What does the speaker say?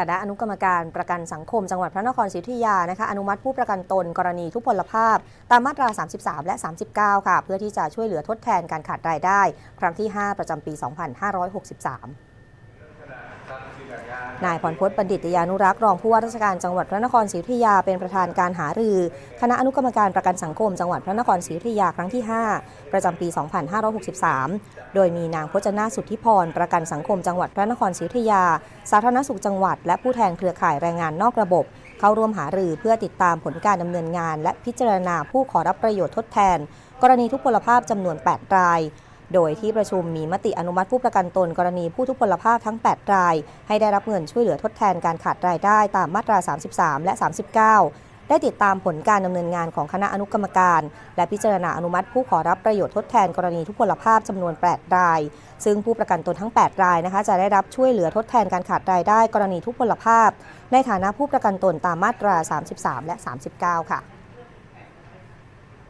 คณะอนุกรรมการประกันสังคมจังหวัดพระนครศรีอยุธยานะคะอนุมัติผู้ประกันตนกรณีทุพพลภาพ ตามมาตรา 33 และ 39 ค่ะ เพื่อที่จะช่วยเหลือทดแทนการขาดรายได้ ครั้งที่ 5 ประจำปี 2563 นายพรพจน์บัณฑิตยานุรักษ์รองผู้ว่าราชการจังหวัดพระนครศรีอยุธยาเป็นประธานการหารือ คณะอนุกรรมการประกันสังคม จังหวัดพระนครศรีอยุธยาครั้งที่ 5 ประจำปี 2563 โดยมีนางพจนาสุทธิพรประกันสังคมจังหวัดพระนครศรีอยุธยา สาธารณสุขจังหวัด และผู้แทนเครือข่ายแรงงานนอกระบบ เข้าร่วมหารือเพื่อติดตามผลการดำเนินงาน และพิจารณาผู้ขอรับประโยชน์ทดแทน กรณีทุพพลภาพจำนวน 8 ราย โดยที่ประชุมมีมติอนุมัติผู้ประกันตนกรณีผู้ทุพพลภาพทั้ง 8 ราย ให้ได้รับเงินช่วยเหลือทดแทนการขาดรายได้ตามมาตรา 33 และ 39ได้ติดตามผลการดำเนินงานของคณะอนุกรรมการ และพิจารณาอนุมัติผู้ขอรับประโยชน์ทดแทนกรณีทุพพลภาพจำนวน 8 ราย ซึ่งผู้ประกันตนทั้ง 8 รายนะคะจะได้รับช่วยเหลือทดแทนการขาดรายได้กรณีทุพพลภาพ ในฐานะผู้ประกันตนตามมาตรา 33 และ 39 ค่ะ